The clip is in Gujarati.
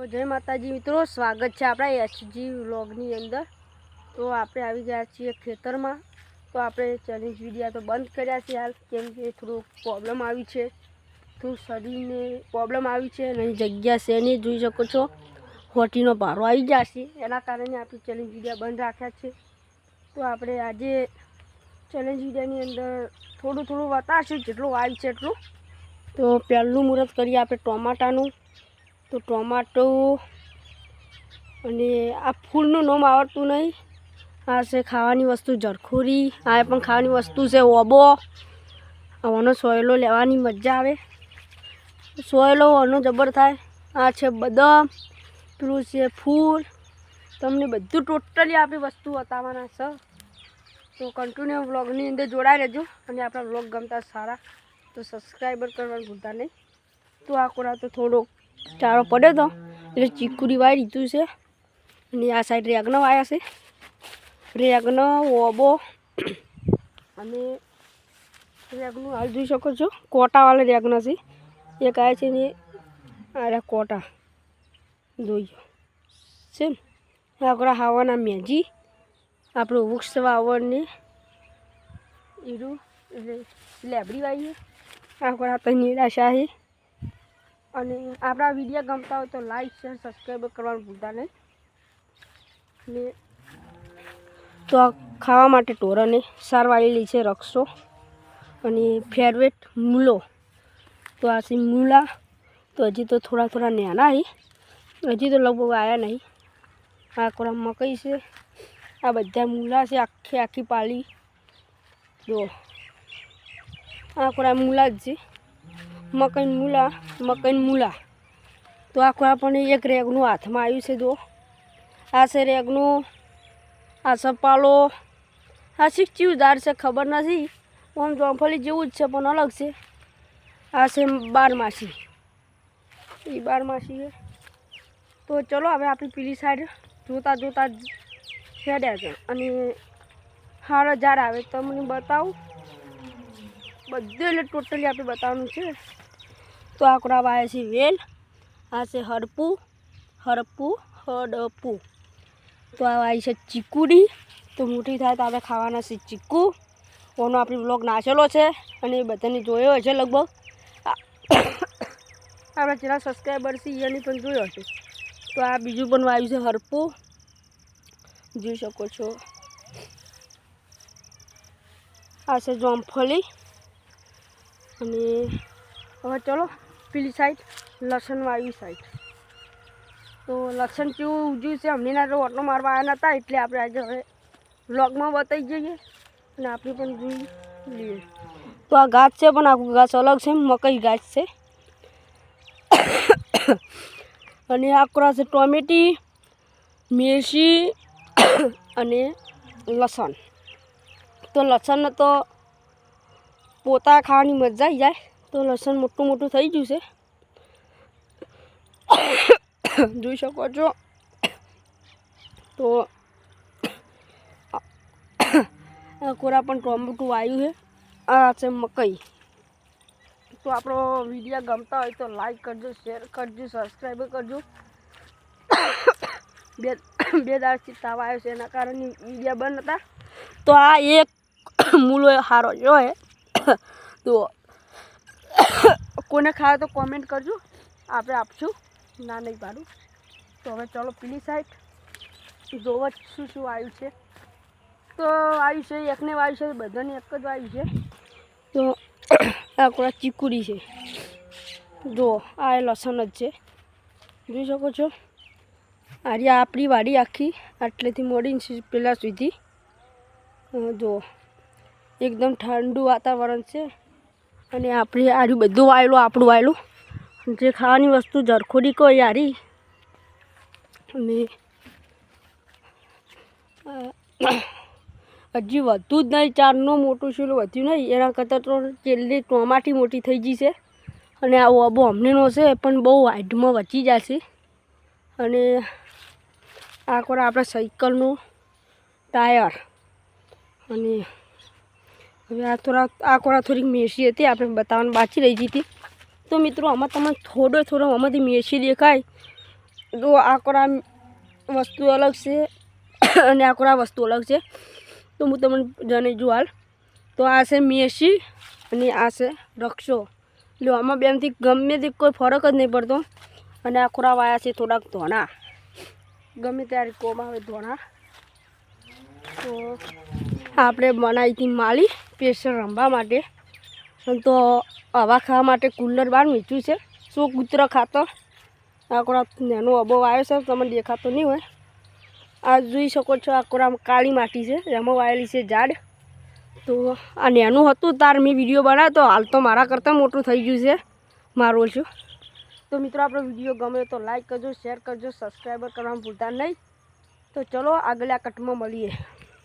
તો જય માતાજી મિત્રો, સ્વાગત છે આપણા એચજી વ્લોગની અંદર. તો આપણે આવી ગયા છીએ ખેતરમાં. તો આપણે ચેલેન્જ વિડીયા તો બંધ કર્યા છે હાલ, કેમ કે થોડુંક પ્રોબ્લેમ આવી છે. થોડું શરીરને પ્રોબ્લેમ આવી છે અને જગ્યા છે નહીં, જોઈ શકો છો. હોટીનો ભારો આવી જશે એના કારણે આપણે ચેલેન્જ વિડીયા બંધ રાખ્યા છે. તો આપણે આજે ચેલેન્જ વિડીયાની અંદર થોડું થોડું બતાવશું, જેટલું આવી છે એટલું. તો પહેલું મુહૂર્ત કરીએ આપણે ટોમાટાનું. તો ટોમાટો અને આ ફૂલનું નામ આવડતું નહીં. આ છે ખાવાની વસ્તુ જરખોરી, આ પણ ખાવાની વસ્તુ છે ઓબો. આનો સોયલો લેવાની મજા આવે. સોયલો આનો જબર થાય. આ છે બદામ, પેલું છે ફૂલ. તમને બધું ટોટલી આપણી વસ્તુ બતાવવાના છે. તો કન્ટિન્યુ વ્લોગની અંદર જોડાઈ રહેજો અને આપણા વ્લોગ ગમતા સારા. તો સબસ્ક્રાઈબર કરવાનું ભૂલતા નહીં. તો આ કોરા તો થોડોક ચારો પડ્યો તો, એટલે ચીકુડી વાળી લીધું છે. અને આ સાઈડ રેગનો વાયા છે. રેગનો, ઓબો, અને રેગનું હાલ જોઈ શકો છો. કોટાવાળા રેગના છે. એક આવે છે ને અરે કોટા. જોઈએ છે ને? આપણા હાવાના મેજી આપણું વૃક્ષ વાવવાની એરું એટલે લેબડી વાવીએ આપણા તો નિરાશા છે. અને આપણા વીડિયો ગમતા હોય તો લાઈક શેર સબસ્ક્રાઈબ કરવાનું ભૂલતા નહીં. ને તો ખાવા માટે ટોરને સારવાળેલી છે રક્ષો અને ફેરવેટ મૂલો. તો આ છે મૂલા. તો હજી તો થોડા થોડા નાના હજી તો લગભગ આવ્યા નહીં. આ કોરા મકઈ છે? આ બધા મૂલા છે, આખી આખી પાલી જો. આ કોરા મૂલા જ છે. મકઈ મૂલા મકઈ મૂલા. તો આખું આપણને એક રેગનું હાથમાં આવ્યું છે જો. આ છે રેગનું, આ સપાલો આ ઝાડ છે, ખબર નથી. આમ જોંફળી જેવું જ છે, પણ અલગ છે. આ છે બારમાસી. એ બારમાસી છે. તો ચલો હવે આપણી પેલી સાઈડ જોતા જોતા હેડ્યા છે. અને હાર ઝાડ આવે તમને બતાવું. બધું એટલે ટોટલી આપણે બતાવવાનું છે. તો આ આવે છે વેલ, આ છે હરપું હરપું, હડપું. તો આ આવી છે ચીકુડી, તો મોટી થાય તો આપણે ખાવાના છે ચીકુ. ઓનો આપણી બ્લોગ નાચેલો છે અને એ બધાને જોયો હશે લગભગ. આપણા જેના સબસ્ક્રાઈબર છે એની પણ જોયો હશે. તો આ બીજું પણ આવ્યું છે હરપું. જોઈ શકો છો. આ છે જોમફળી અને હવે ચલો પીલી સાઈડ લસણમાં આવી સાઈડ. તો લસણ જેવું ઉજ્યું છે હમણાં તો ઓટો મારવા આવ્યા નહોતા એટલે આપણે આજે હવે બ્લોગમાં બતાવી જઈએ અને આપણે પણ જોઈ લઈએ. તો આ ગાછ છે પણ આખું ગાછ અલગ છે, મકઈ ગાછ છે. અને આ છે ટોમેટી, મેથી અને લસણ. તો લસણ તો પોતા ખાવાની મજા આવી જાય. તો લસણ મોટું મોટું થઈ ગયું છે. જોઈ શકો છો. તો કોરા પણ ટોમેટું આવ્યું છે. આ છે મકઈ. તો આપણો વીડિયો ગમતા હોય તો લાઈક કરજો શેર કરજો સબસ્ક્રાઈબ કરજો. બે બે દાડથી તાવ આવ્યો છે, એના કારણે વિડીયા બંધ હતા તો આ એક મૂલો સારો જો હે. તો કોને ખાવા તો કોમેન્ટ કરજો. આપણે આપશું. ના, નહીં પાડું. તો હવે ચલો પેલી સાઈડ જોવો શું શું આવ્યું છે. તો આવ્યું છે, એકને વાયુ છે, બધાને એક જ વાયુ છે. તો આ કોળા ચીકુડી છે. જો, આ એ લસણ જ છે. જોઈ શકો છો? આરી આપણી વાડી આખી આટલેથી મોડીને સુ- પહેલાં સુધી. જો, એકદમ ઠંડુ વાતાવરણ છે. અને આપણે આર્યું બધું વાયેલું, આપણું વાયેલું. જે ખાવાની વસ્તુ જરખોડી કોઈ યારી અને હજી વધુ જ નહીં, ચારનું મોટું શીલું વધ્યું નહીં. એના કરતાં તો કેટલી ટોમાટી મોટી થઈ ગઈ છે. અને આ ઓબો અમને છે, પણ બહુ હાઈટમાં વચી જશે. અને આ કોરા આપણા સાયકલનું ટાયર. અને હવે આ થોડા આ કોળા થોડીક મેસી હતી, આપણે બતાવવાનું બાકી રહી હતી. તો મિત્રો, આમાં તમને થોડો થોડો આમાંથી મેસી દેખાય. તો આ કોળા વસ્તુ અલગ છે અને આ કોળા વસ્તુ અલગ છે. તો હું તમને જણાવી દઉં હાલ. તો આ છે મેસી અને આ છે રક્ષો. એટલે આમાં બેનથી ગમે તે કોઈ ફરક જ નહીં પડતો. અને આ ખોરા વાયા છે થોડાક ધોણા. ગમે ત્યારે કોમાં આવે ધોણા. તો આપણે બનાવી હતી માળી પ્રેશર રમવા માટે તો હવા ખાવા માટે કુલર બહાર મીઠું છે. શું કૂતરો ખાતો? આકડા નેનો અબો આવ્યો છે, તમને દેખાતો નહીં હોય. આ જોઈ શકો છો, આકડા કાળી માટી છે, એમાં વાયેલી છે ઝાડ. તો આ નેનું હતું, તાર મેં વીડિયો બનાવ્યો હાલ તો મારા કરતાં મોટું થઈ ગયું છે, મારો છું તો મિત્રો, આપણો વીડિયો ગમે તો લાઈક કરજો, શેર કરજો, સબસ્ક્રાઈબર કરવાનું ભૂલતા નહીં. તો ચલો આગળ આ કટમાં મળીએ.